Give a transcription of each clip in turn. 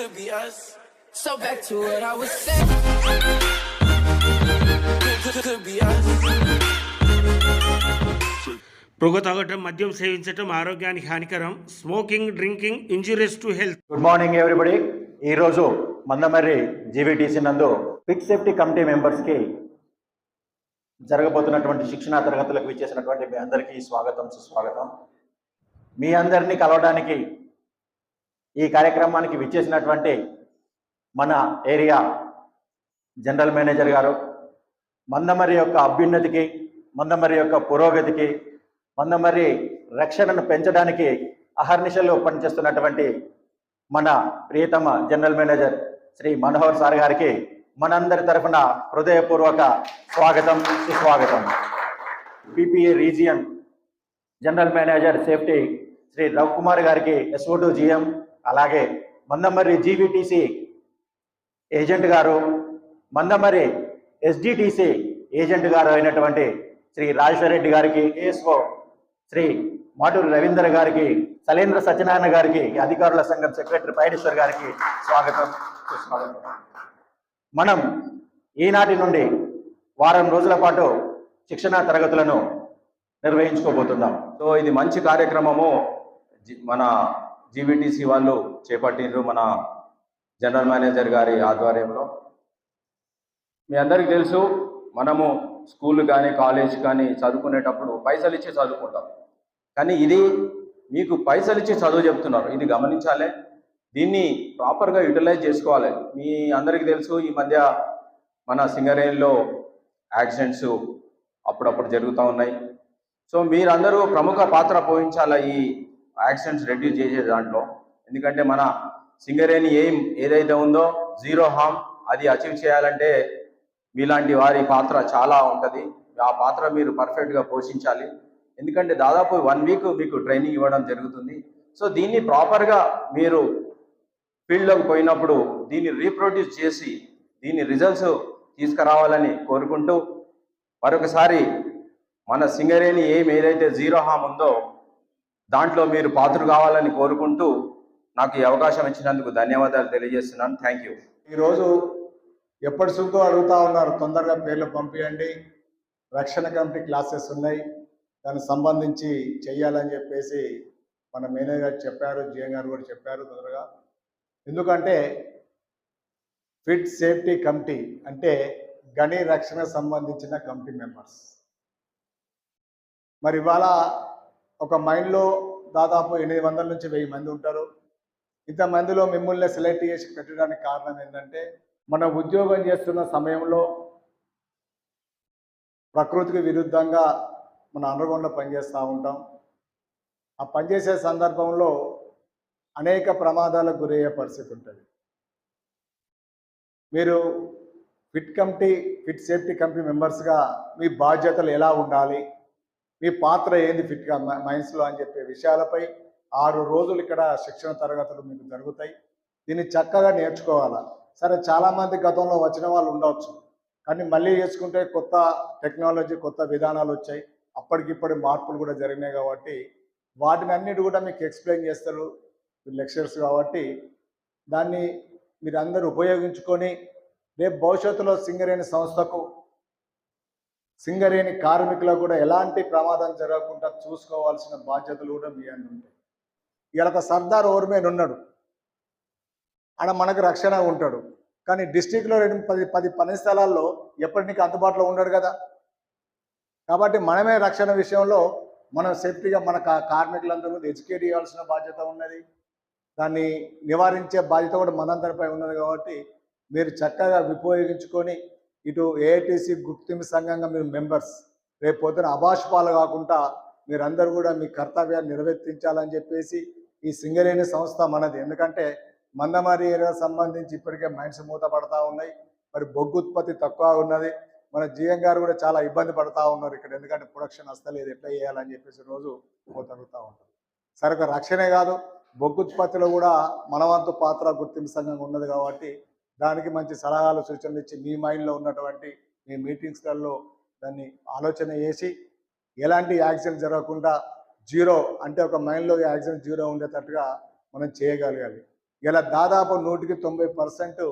could be us. So back to what I was saying. Could, could, could be us. పొగ తాగటం మద్యం సేవించటం ఆరోగ్యానికి హానికరం smoking drinking injurious to health good morning everybody ఈరోజు మందమర్రి జీవీటీసీ నందు ఫిట్ సేఫ్టీ కమిటీ మెంబర్స్కి జరగబోతున్నటువంటి శిక్షణా తరగతులకు విచ్చేసినటువంటి మీ అందరికీ స్వాగతం సుస్వాగతం మీ అందరినీ కలవడానికి ఈ కార్యక్రమానికి విచ్చేసినటువంటి మన ఏరియా జనరల్ మేనేజర్ గారు మందమర్రి యొక్క అభ్యున్నతికి మందమర్రి యొక్క పురోగతికి మందమర్రి రక్షణను పెంచడానికి అహర్నిశలు పనిచేస్తున్నటువంటి మన ప్రియతమ general manager Shri Manohar sir గారికి మనందరి తరఫున హృదయపూర్వక స్వాగతం సుస్వాగతం. PPA region general manager safety Shri Ravikumar గారికి ఎస్ఓటు జిఎం అలాగే మందమర్రి జీవీటీసీ ఏజెంట్ గారు మందమరి ఎస్డిటిసి ఏజెంట్ గారు అయినటువంటి శ్రీ రాజేశ్వర రెడ్డి గారికి ఏఎస్ఓ శ్రీ మాటూరు రవీంద్ర గారికి సలేంద్ర సత్యనారాయణ గారికి అధికారుల సంఘం సెక్రటరీ పైడేశ్వర్ గారికి స్వాగతం. సుస్వాగతం మనం ఈనాటి నుండి వారం రోజుల పాటు శిక్షణా తరగతులను నిర్వహించుకోబోతున్నాం. సో ఇది మంచి కార్యక్రమము. మన జీబీటీసీ వాళ్ళు చేపట్టిండ్రు మన జనరల్ మేనేజర్ గారి ఆధ్వర్యంలో. మీ అందరికీ తెలుసు మనము స్కూల్ కానీ కాలేజ్ కానీ చదువుకునేటప్పుడు పైసలు ఇచ్చి చదువుకుంటాం. కానీ ఇది మీకు పైసలు ఇచ్చి చదువు చెప్తున్నారు. ఇది గమనించాలి. దీన్ని ప్రాపర్గా యూటిలైజ్ చేసుకోవాలి. మీ అందరికీ తెలుసు ఈ మధ్య మన సింగరేణిలో యాక్సిడెంట్స్ అప్పుడప్పుడు జరుగుతూ ఉన్నాయి. సో మీరందరూ ప్రముఖ పాత్ర పోయించాల ఈ యాక్సిడెంట్స్ రెడ్యూస్ చేసే దాంట్లో. ఎందుకంటే మన సింగరేణి ఎయిమ్ ఏదైతే ఉందో జీరో హామ్ అది అచీవ్ చేయాలంటే మీలాంటి వారి పాత్ర చాలా ఉంటుంది. ఆ పాత్ర మీరు పర్ఫెక్ట్గా పోషించాలి. ఎందుకంటే దాదాపు వన్ వీక్ మీకు ట్రైనింగ్ ఇవ్వడం జరుగుతుంది. సో దీన్ని ప్రాపర్గా మీరు ఫీల్డ్లోకి పోయినప్పుడు దీన్ని రీప్రొడ్యూస్ చేసి దీని రిజల్ట్స్ తీసుకురావాలని కోరుకుంటూ మరొకసారి మన సింగరేణి ఏం ఏదైతే జీరో హామ్ ఉందో దాంట్లో మీరు పాత్ర కావాలని కోరుకుంటూ నాకు ఈ అవకాశం ఇచ్చినందుకు ధన్యవాదాలు తెలియజేస్తున్నాను. థ్యాంక్ యూ ఈరోజు ఎప్పటి సుంతో అడుగుతా ఉన్నారు తొందరగా పేర్లు పంపించండి రక్షణ కమిటీ క్లాసెస్ ఉన్నాయి దానికి సంబంధించి చెయ్యాలని చెప్పేసి మన మేనేజర్ గారు చెప్పారు జిఎం గారు కూడా చెప్పారు తొందరగా. ఎందుకంటే ఫిట్ సేఫ్టీ కమిటీ అంటే గని రక్షణ సంబంధించిన కమిటీ మెంబర్స్. మరి ఇవాళ ఒక మైండ్లో దాదాపు ఎనిమిది వందల నుంచి వెయ్యి మంది ఉంటారు. ఇంతమందిలో మిమ్మల్ని సెలెక్ట్ చేసి పెట్టడానికి కారణం ఏంటంటే మన ఉద్యోగం చేస్తున్న సమయంలో ప్రకృతికి విరుద్ధంగా మన అండర్గ్రౌండ్లో పనిచేస్తూ ఉంటాం. ఆ పనిచేసే సందర్భంలో అనేక ప్రమాదాలకు గురయ్యే పరిస్థితి ఉంటుంది. మీరు pit committee pit safety committee మెంబర్స్గా మీ బాధ్యతలు ఎలా ఉండాలి? మీ పాత్ర ఏంది ఫిట్గా మైండ్స్లో అని చెప్పే విషయాలపై ఆరు రోజులు ఇక్కడ శిక్షణ తరగతులు మీకు జరుగుతాయి. దీన్ని చక్కగా నేర్చుకోవాలా? సరే చాలామంది గతంలో వచ్చిన వాళ్ళు ఉండవచ్చు కానీ మళ్ళీ చేసుకుంటే కొత్త టెక్నాలజీ కొత్త విధానాలు వచ్చాయి. అప్పటికిప్పటి మార్పులు కూడా జరిగినాయి కాబట్టి వాటిని అన్నిటి కూడా మీకు ఎక్స్ప్లెయిన్ చేస్తారు లెక్చర్స్ కాబట్టి. దాన్ని మీరు అందరూ ఉపయోగించుకొని రేపు భవిష్యత్తులో సింగరేణి సంస్థకు సింగరేణి కార్మికులకు కూడా ఎలాంటి ప్రమాదం జరగకుండా చూసుకోవాల్సిన బాధ్యతలు కూడా మీ అందు ఉంటాయి. ఇవాళ సర్దార్ ఓర్మేన్ ఉన్నాడు. ఆడ మనకు రక్షణ ఉంటాడు. కానీ డిస్టిక్లో రెండు పది పది పని స్థలాల్లో ఎప్పటికీ అందుబాటులో ఉండడు కదా. కాబట్టి మనమే రక్షణ విషయంలో మనం సేఫ్టీగా మన కార్మికులందరూ ఎడ్యుకేట్ చేయాల్సిన బాధ్యత ఉన్నది. దాన్ని నివారించే బాధ్యత కూడా మనందరిపై ఉన్నది కాబట్టి మీరు చక్కగా ఉపయోగించుకొని ఇటు ఏఐటీసీ గుర్తింపు సంఘంగా మీరు మెంబర్స్. రేపు పొద్దున అభాషపాలు కాకుండా మీరందరూ కూడా మీ కర్తవ్యాన్ని నిర్వర్తించాలని చెప్పేసి ఈ సింగరేణి సంస్థ మనది. ఎందుకంటే మందమారి ఏరియా సంబంధించి ఇప్పటికే మైండ్స్ మూత పడతా ఉన్నాయి. మరి బొగ్గు ఉత్పత్తి తక్కువ ఉన్నది. మన జిఎం గారు కూడా చాలా ఇబ్బంది పడతా ఉన్నారు ఇక్కడ. ఎందుకంటే ప్రొడక్షన్ వస్తలేదు ఎట్లా చేయాలని చెప్పేసి రోజు పోతరుగుతూ ఉంటుంది సరే రక్షణే కాదు. బొగ్గు ఉత్పత్తిలో కూడా మనవంతు పాత్ర గుర్తింపు సంఘంగా ఉన్నది కాబట్టి దానికి మంచి సలహాలు సూచనలు ఇచ్చి మీ మైండ్లో ఉన్నటువంటి మీ మీటింగ్స్లలో దాన్ని ఆలోచన చేసి ఎలాంటి యాక్సిడెంట్ జరగకుండా జీరో అంటే ఒక మైండ్లో యాక్సిడెంట్ జీరో ఉండేటట్టుగా మనం చేయగలగాలి. ఇలా దాదాపు నూటికి తొంభై పర్సెంట్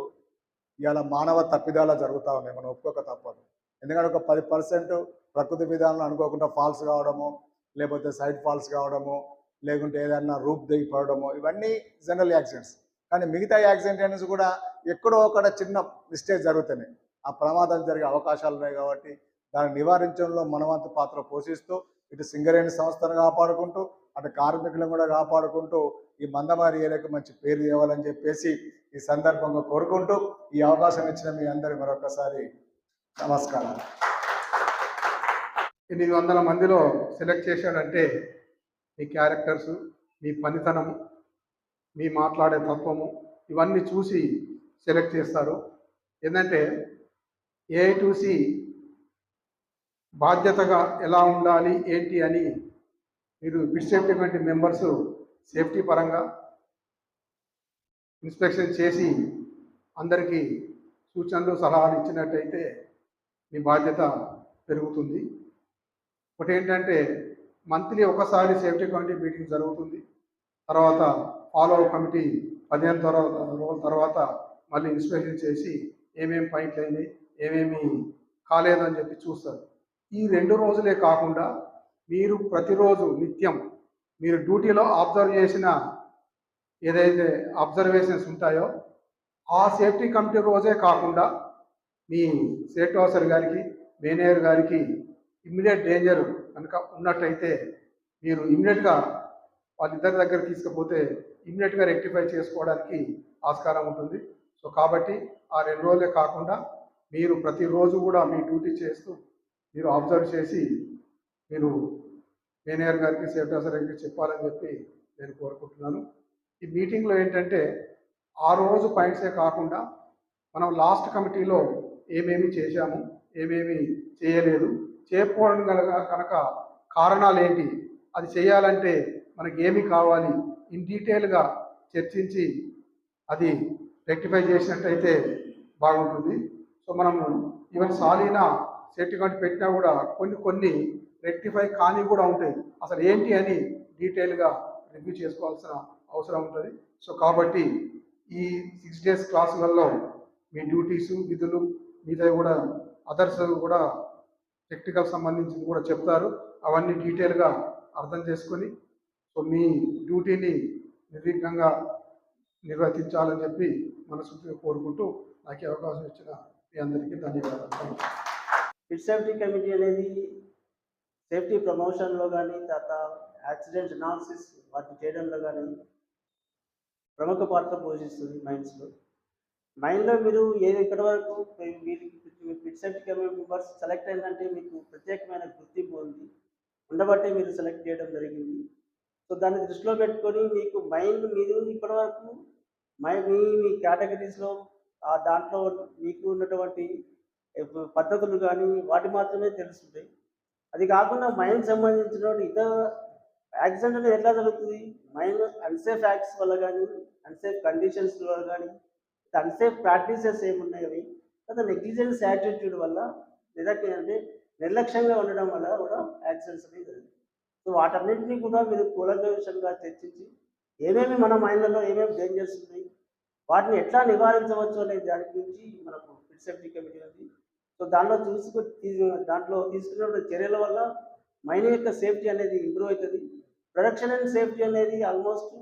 ఇలా మానవ తప్పిదాలు జరుగుతూ ఉన్నాయి. మనం ఒప్పుకోక తప్పదు. ఎందుకంటే ఒక పది పర్సెంట్ ప్రకృతి విధానం అనుకోకుండా ఫాల్స్ కావడము లేకపోతే సైడ్ ఫాల్స్ కావడము లేకుంటే ఏదన్నా రూప్ దిగిపోవడము ఇవన్నీ జనరల్ యాక్సిడెంట్స్ కానీ మిగతా యాక్సిడెంట్స్ కూడా ఎక్కడో ఒకడ చిన్న మిస్టేక్ జరుగుతున్నాయి. ఆ ప్రమాదాలు జరిగే అవకాశాలు ఉన్నాయి కాబట్టి దాన్ని నివారించడంలో మనవంతు పాత్ర పోషిస్తూ ఇటు సింగరేణి సంస్థను కాపాడుకుంటూ అటు కార్మికులను కూడా కాపాడుకుంటూ ఈ మందమారి ఏరియాకు మంచి పేరు ఇవ్వాలని చెప్పేసి ఈ సందర్భంగా కోరుకుంటూ ఈ అవకాశం ఇచ్చిన మీ అందరి మరొకసారి నమస్కారం. ఎనిమిది వందల మందిలో సెలెక్ట్ చేశాడంటే మీ క్యారెక్టర్స్ మీ పనితనము మీ మాట్లాడే తత్వము ఇవన్నీ చూసి సెలెక్ట్ చేస్తారు. ఏంటంటే ఏ టు బాధ్యతగా ఎలా ఉండాలి ఏంటి అని మీరు pit safety committee members safety పరంగా ఇన్స్పెక్షన్ చేసి అందరికీ సూచనలు సలహాలు ఇచ్చినట్టయితే మీ బాధ్యత పెరుగుతుంది. ఒకటి ఏంటంటే మంత్లీ ఒకసారి సేఫ్టీ కమిటీ మీటింగ్ జరుగుతుంది. తర్వాత ఫాలో కమిటీ పదిహేను తర్వాత రోజుల తర్వాత మళ్ళీ ఇన్స్పెక్షన్ చేసి ఏమేమి పాయింట్లు అయినాయి ఏమేమి కాలేదని చెప్పి చూస్తారు. ఈ రెండు రోజులే కాకుండా మీరు ప్రతిరోజు నిత్యం మీరు డ్యూటీలో అబ్జర్వ్ చేసిన ఏదైతే అబ్జర్వేషన్స్ ఉంటాయో ఆ సేఫ్టీ కమిటీ రోజే కాకుండా మీ సేఫ్టీ ఆఫీసర్ గారికి మేనేజర్ గారికి ఇమ్మీడియట్ డేంజర్ కనుక ఉన్నట్టయితే మీరు ఇమ్మీడియట్గా వాళ్ళిద్దరి దగ్గర తీసుకుపోతే ఇమ్మీడియట్గా రెక్టిఫై చేసుకోవడానికి ఆస్కారం ఉంటుంది. సో కాబట్టి ఆ రెండు రోజులే కాకుండా మీరు ప్రతిరోజు కూడా మీ డ్యూటీ చేస్తూ మీరు అబ్జర్వ్ చేసి మీరు మేనేజర్ గారికి సేఫ్టీ ఆఫీసర్ గారికి చెప్పాలని చెప్పి నేను కోరుకుంటున్నాను. ఈ మీటింగ్లో ఏంటంటే ఆ రోజు పాయింట్సే కాకుండా మనం లాస్ట్ కమిటీలో ఏమేమి చేశాము ఏమేమి చేయలేదు చేయకపోవడం కనుక కనుక కారణాలు ఏంటి అది చేయాలంటే మనకి ఏమి కావాలి ఇన్ డీటెయిల్గా చర్చించి అది రెక్టిఫై చేసినట్టయితే బాగుంటుంది. సో మనము ఈవెన్ సాలీనా సర్టిఫికెట్ పెట్టినా కూడా కొన్ని కొన్ని రెక్టిఫై కానీ కూడా ఉంటాయి. అసలు ఏంటి అని డీటెయిల్గా రివ్యూ చేసుకోవాల్సిన అవసరం ఉంటుంది. సో కాబట్టి ఈ సిక్స్ డేస్ క్లాసులలో మీ డ్యూటీసు విధులు మీద కూడా అదర్స్ కూడా టెక్నికల్ సంబంధించింది కూడా చెప్తారు. అవన్నీ డీటెయిల్గా అర్థం చేసుకొని సో మీ డ్యూటీని నిర్విఘ్నంగా నిర్వర్తించాలని చెప్పి మనస్ఫూర్తిగా కోరుకుంటూ నాకు అవకాశం ఇచ్చిన మీ అందరికీ ధన్యవాదాలు. ఫిట్ సేఫ్టీ కమిటీ అనేది సేఫ్టీ ప్రమోషన్లో కానీ తర్వాత యాక్సిడెంట్ అనాలిసిస్ వాటిని చేయడంలో కానీ ప్రముఖ పాత్ర పోషిస్తుంది మైండ్స్లో మైండ్లో మీరు ఏది ఇక్కడి వరకు మీరు pit safety committee members select అయిందంటే మీకు ప్రత్యేకమైన గుర్తింపు ఉంది. ఉండబట్టే మీరు సెలెక్ట్ చేయడం జరిగింది. సో దాన్ని దృష్టిలో పెట్టుకొని మీకు మైండ్ మీరు ఇప్పటి వరకు మై మీ మీ కేటగిరీస్లో ఆ దాంట్లో మీకు ఉన్నటువంటి పద్ధతులు కానీ వాటి మాత్రమే తెలుస్తుంటాయి అది కాకుండా మైండ్ సంబంధించిన ఇతర యాక్సిడెంట్ అనేది ఎట్లా జరుగుతుంది? మైండ్ అన్సేఫ్ యాక్ట్స్ వల్ల కానీ అన్సేఫ్ కండిషన్స్ వల్ల కానీ అన్సేఫ్ ప్రాక్టీసెస్ ఏమున్నాయి అవి? లేదా నెగ్లిజెన్స్ యాటిట్యూడ్ వల్ల నిరక్ష అంటే నిర్లక్ష్యంగా ఉండడం వల్ల కూడా యాక్సిడెంట్స్ అనేవి జరుగుతాయి. సో వాటన్నింటినీ కూడా మీరు కూలంకషంగా చర్చించి ఏమేమి మన మైండ్లలో ఏమేమి డేంజర్స్ ఉన్నాయి వాటిని ఎట్లా నివారించవచ్చు అనే దాని గురించి మనకు ఫిట్ సేఫ్టీ కమిటీ ఉంది. సో దాంట్లో చూసుకు దాంట్లో తీసుకున్న చర్యల వల్ల మైండ్ యొక్క సేఫ్టీ అనేది ఇంప్రూవ్ అవుతుంది. ప్రొడక్షన్ అండ్ సేఫ్టీ అనేది ఆల్మోస్ట్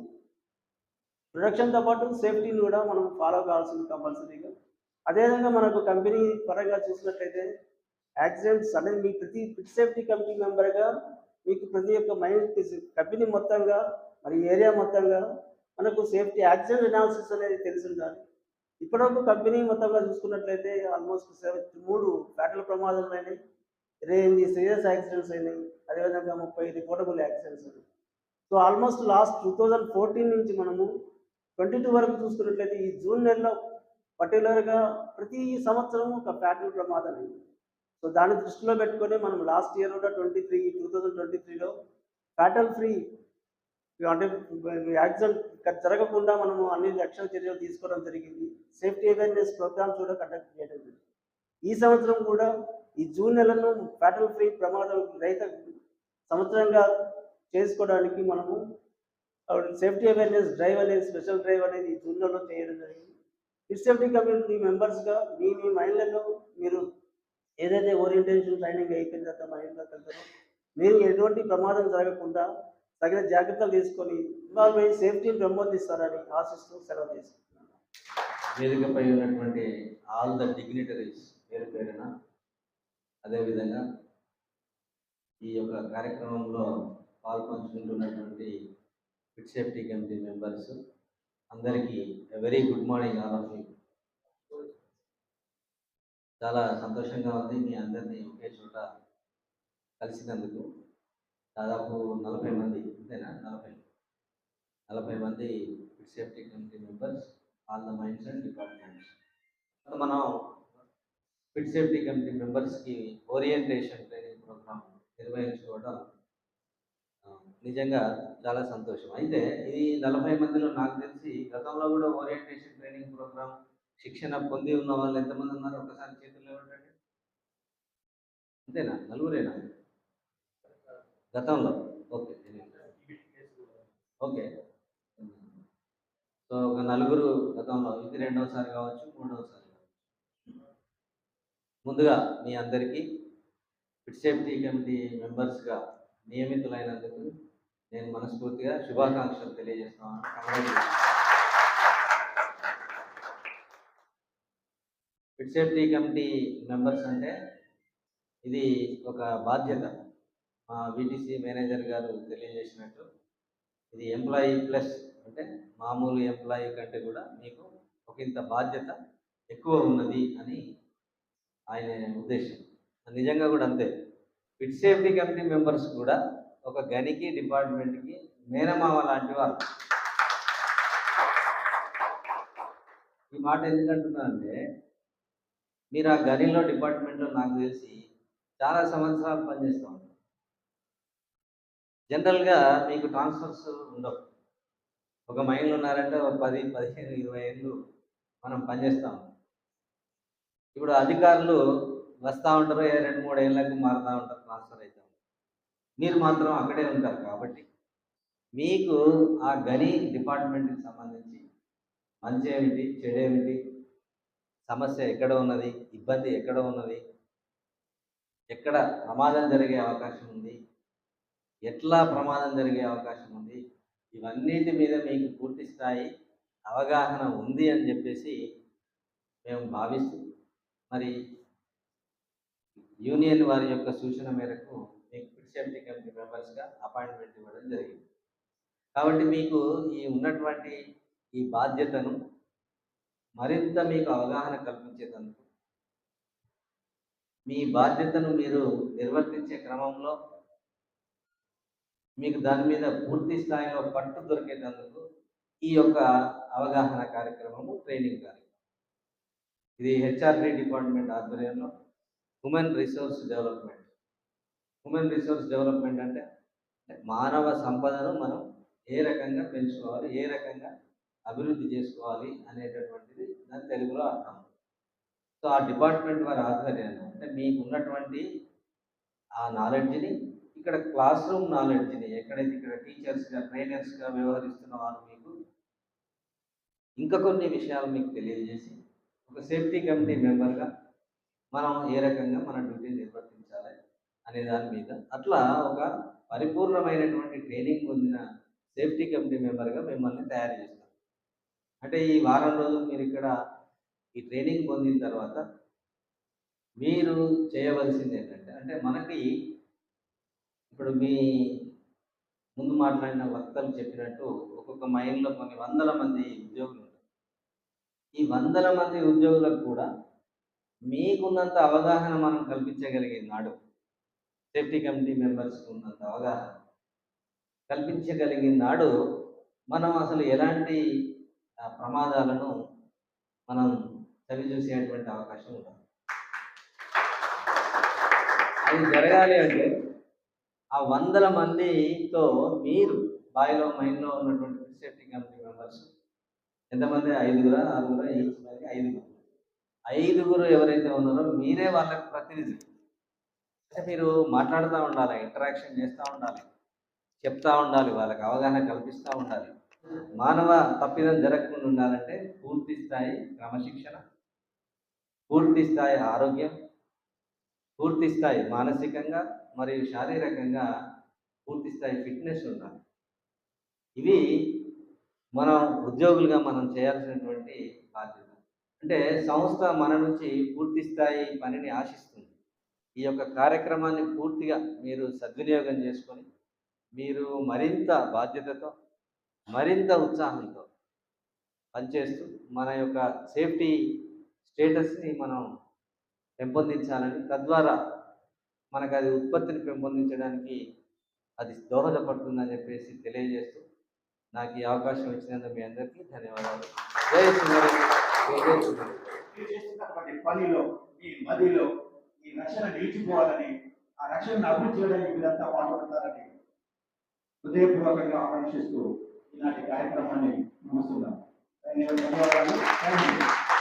ప్రొడక్షన్తో పాటు సేఫ్టీని కూడా మనం ఫాలో కావాల్సింది కంపల్సరీగా. అదేవిధంగా మనకు కంపెనీ పరంగా చూసినట్లయితే యాక్సిడెంట్స్ అనేది మీ ప్రతి ఫిట్ సేఫ్టీ కమిటీ మెంబర్గా మీకు ప్రతి ఒక్క మైండ్ కంపెనీ మొత్తంగా మరి ఏరియా మొత్తంగా మనకు సేఫ్టీ యాక్సిడెంట్ అనాలిసిస్ అనేది తెలిసి ఉండాలి ఇప్పటివరకు కంపెనీ మొత్తంగా చూసుకున్నట్లయితే ఆల్మోస్ట్ సెవెన్ మూడు ఫ్యాటల్ ప్రమాదాలు అయినాయి. ఇరవై ఎనిమిది సీరియస్ యాక్సిడెంట్స్ అయినాయి. అదేవిధంగా ముప్పై రిపోర్టబుల్ యాక్సిడెంట్స్ అయినాయి. So almost last two thousand fourteen నుంచి మనము ట్వంటీ టూ వరకు చూసుకున్నట్లయితే ఈ జూన్ నెలలో పర్టికులర్గా ప్రతి సంవత్సరం ఒక ఫ్యాటల్ ప్రమాదం అయింది. సో దాన్ని దృష్టిలో పెట్టుకొని మనం లాస్ట్ ఇయర్ కూడా twenty three two thousand twenty త్రీలో ఫ్యాటల్ ఫ్రీ అంటే యాక్సిడెంట్ జరగకుండా మనము అన్ని రక్షణ చర్యలు తీసుకోవడం జరిగింది. సేఫ్టీ అవేర్నెస్ ప్రోగ్రామ్స్ కూడా కండక్ట్ చేయడం జరిగింది. ఈ సంవత్సరం కూడా ఈ జూన్ నెలను ఫ్యాటల్ ఫ్రీ ప్రమాదం రైత సంవత్సరంగా చేసుకోవడానికి మనము సేఫ్టీ అవేర్నెస్ డ్రైవ్ అనేది స్పెషల్ డ్రైవ్ అనేది ఈ జూన్లో చేయడం జరిగింది. ఫిట్ కమ్యూనిటీ మెంబర్స్గా మీ మీ మైండ్లలో మీరు ఏదైతే ఓరియంటేషన్ ట్రైనింగ్ అయిపోయిన తర్వాత మైండ్లోకి వెళ్తారో మీరు ఎటువంటి ప్రమాదం జరగకుండా తగిన జాగ్రత్తలు తీసుకొని ఇన్వాల్వ్ అయ్యి సేఫ్టీని పెంపొందిస్తారని ఆశిస్తూ సెలవు తీసుకుంటున్నాను. వేదికపై ఉన్నటువంటి ఆల్ ద డిగ్నిటరీస్ పేరు పేరున అదేవిధంగా ఈ యొక్క కార్యక్రమంలో పాల్పంచుకుంటున్నటువంటి ఫిట్ సేఫ్టీ కమిటీ మెంబర్స్ అందరికీ very good morning all of you చాలా సంతోషంగా ఉంది మీ అందరినీ ఒకే చోట కలిసినందుకు. దాదాపు నలభై మంది అంతేనా? నలభై. నలభై మంది safety committee members all the mines and departments. మనం ఫిట్ సేఫ్టీ కమిటీ మెంబర్స్కి ఓరియంటేషన్ ట్రైనింగ్ ప్రోగ్రామ్ నిర్వహించుకోవడం నిజంగా చాలా సంతోషం. అయితే ఇది నలభై మందిలో నాకు తెలిసి గతంలో కూడా ఓరియంటేషన్ ట్రైనింగ్ ప్రోగ్రామ్ శిక్షణ పొంది ఉన్న వాళ్ళు ఎంతమంది ఉన్నారు చేతులు అంతేనా? నలుగురేనా? గతంలో. Okay okay. సో ఒక నలుగురు గతంలో. ఇది రెండవసారి కావచ్చు మూడవసారి కావచ్చు. ముందుగా మీ అందరికీ ఫిట్ సేఫ్టీ కమిటీ మెంబర్స్గా నియమితులైనందుకు నేను మనస్ఫూర్తిగా శుభాకాంక్షలు తెలియజేస్తున్నాను. ఫిట్ సేఫ్టీ కమిటీ మెంబర్స్ అంటే ఇది ఒక బాధ్యత. మా బీటీసీ మేనేజర్ గారు తెలియజేసినట్టు ఇది ఎంప్లాయీ ప్లస్ అంటే మామూలు ఎంప్లాయీ కంటే కూడా మీకు ఒక ఇంత బాధ్యత ఎక్కువ ఉన్నది అని ఆయన ఉద్దేశం. నిజంగా కూడా అంతే. ఫిట్ సేఫ్టీ కమిటీ మెంబర్స్ కూడా ఒక గనికి డిపార్ట్మెంట్కి మేనమామ లాంటి వాళ్ళు. ఈ మాట ఎందుకంటున్నానంటే మీరు ఆ గనిలో డిపార్ట్మెంట్లో నాకు తెలిసి చాలా సంవత్సరాలు పనిచేస్తూ ఉంటారు. జనరల్గా మీకు ట్రాన్స్ఫర్స్ ఉండవు. ఒక మైండ్లో ఉన్నారంటే ఒక పది పదిహేను ఇరవై ఏళ్ళు మనం పనిచేస్తాం ఇప్పుడు అధికారులు వస్తూ ఉంటారు రెండు మూడు ఏళ్ళకు మారుతూ ఉంటారు ట్రాన్స్ఫర్ అవుతూ మీరు మాత్రం అక్కడే ఉంటారు కాబట్టి మీకు ఆ గని డిపార్ట్మెంట్కి సంబంధించి మంచి ఏమిటి చెడు ఏమిటి సమస్య ఎక్కడ ఉన్నది? ఇబ్బంది ఎక్కడ ఉన్నది? ఎక్కడ ప్రమాదం జరిగే అవకాశం ఉంది? ఎట్లా ప్రమాదం జరిగే అవకాశం ఉంది? ఇవన్నిటి మీద మీకు పూర్తి స్థాయి అవగాహన ఉంది అని చెప్పేసి మేము భావిస్తూ మరి యూనియన్ వారి యొక్క సూచన మేరకు మీకు ఫుడ్ సేఫ్టీ కమిటీ మెంబర్స్గా అపాయింట్మెంట్ ఇవ్వడం జరిగింది. కాబట్టి మీకు ఈ ఉన్నటువంటి ఈ బాధ్యతను మరింత మీకు అవగాహన కల్పించేటందుకు. మీ బాధ్యతను మీరు నిర్వర్తించే క్రమంలో మీకు దాని మీద పూర్తి స్థాయిలో పట్టు దొరికేటందుకు ఈ యొక్క అవగాహన కార్యక్రమము ట్రైనింగ్ కార్యక్రమం. ఇది హెచ్ఆర్డి డిపార్ట్మెంట్ ఆధ్వర్యంలో human resource development. Human resource development అంటే మానవ సంపదను మనం ఏ రకంగా పెంచుకోవాలి ఏ రకంగా అభివృద్ధి చేసుకోవాలి అనేటటువంటిది దాని తెలుగులో అర్థం. సో ఆ డిపార్ట్మెంట్ వారి ఆధ్వర్యాన్ని అంటే మీకు ఉన్నటువంటి ఆ నాలెడ్జ్ని ఇక్కడ క్లాస్ రూమ్ నాలెడ్జ్ని ఎక్కడైతే ఇక్కడ టీచర్స్గా ట్రైనర్స్గా వ్యవహరిస్తున్న వారు మీకు ఇంకా కొన్ని విషయాలు మీకు తెలియజేసి ఒక సేఫ్టీ కమిటీ మెంబర్గా మనం ఏ రకంగా మన డ్యూటీ నిర్వర్తించాలి అనే దాని మీద అట్లా ఒక పరిపూర్ణమైనటువంటి ట్రైనింగ్ పొందిన సేఫ్టీ కమిటీ మెంబర్గా మిమ్మల్ని తయారు చేస్తాం. అంటే ఈ వారం రోజులు మీరు ఇక్కడ ఈ ట్రైనింగ్ పొందిన తర్వాత మీరు చేయవలసింది ఏంటంటే అంటే మనకి ఇప్పుడు మీ ముందు మాట్లాడిన వక్తలు చెప్పినట్టు ఒక్కొక్క మైండ్లో కొన్ని వందల మంది ఉద్యోగులు ఉంటారు. ఈ వందల మంది ఉద్యోగులకు కూడా మీకున్నంత అవగాహన మనం కల్పించగలిగే నాడు సేఫ్టీ కమిటీ మెంబర్స్కి ఉన్నంత అవగాహన కల్పించగలిగిన నాడు మనం అసలు ఎలాంటి ప్రమాదాలను మనం సరిచూసేటువంటి అవకాశం ఉంటుంది. అది జరగాలి అంటే ఆ వందల మందితో మీరు బాయిలో మైండ్లో ఉన్నటువంటి సేఫ్టీ కమిటీ మెంబర్స్ ఎంతమంది? ఐదుగురా ఆరుగురా? ఎయిట్ మంది ఐదుగురు. ఐదుగురు ఎవరైతే ఉన్నారో మీరే వాళ్ళకి ప్రతినిధి. అంటే మీరు మాట్లాడుతూ ఉండాలి ఇంటరాక్షన్ చేస్తూ ఉండాలి చెప్తా ఉండాలి వాళ్ళకి అవగాహన కల్పిస్తూ ఉండాలి. మానవ తప్పిదం జరగకుండా ఉండాలంటే పూర్తి స్థాయి క్రమశిక్షణ పూర్తి స్థాయి ఆరోగ్యం పూర్తి స్థాయి మానసికంగా మరియు శారీరకంగా పూర్తి స్థాయి ఫిట్నెస్ ఉండాలి. ఇవి మనం ఉద్యోగులుగా మనం చేయాల్సినటువంటి బాధ్యత. అంటే సంస్థ మన నుంచి పూర్తి స్థాయి పనిని ఆశిస్తుంది. ఈ యొక్క కార్యక్రమాన్ని పూర్తిగా మీరు సద్వినియోగం చేసుకొని మీరు మరింత బాధ్యతతో మరింత ఉత్సాహంతో పనిచేస్తూ మన యొక్క సేఫ్టీ స్టేటస్ని మనం పెంపొందించాలని తద్వారా మనకు అది ఉత్పత్తిని పెంపొందించడానికి అది దోహదపడుతుందని చెప్పేసి తెలియజేస్తూ నాకు ఈ అవకాశం ఇచ్చినందుకు మీ అందరికీ ధన్యవాదాలు. జయ సుందరి. సుందరి పనిలో ఈ మదిలో ఈ రక్షణ నిలిచిపోవాలని ఆ రక్షణను అభివృద్ధి చేయడానికి మీరంతా పాల్పడతారని హృదయపూర్వకంగా ఆకాంక్షిస్తూ ఈనాటి కార్యక్రమాన్ని ముగిస్తున్నాం ధన్యవాదాలు థ్యాంక్ యూ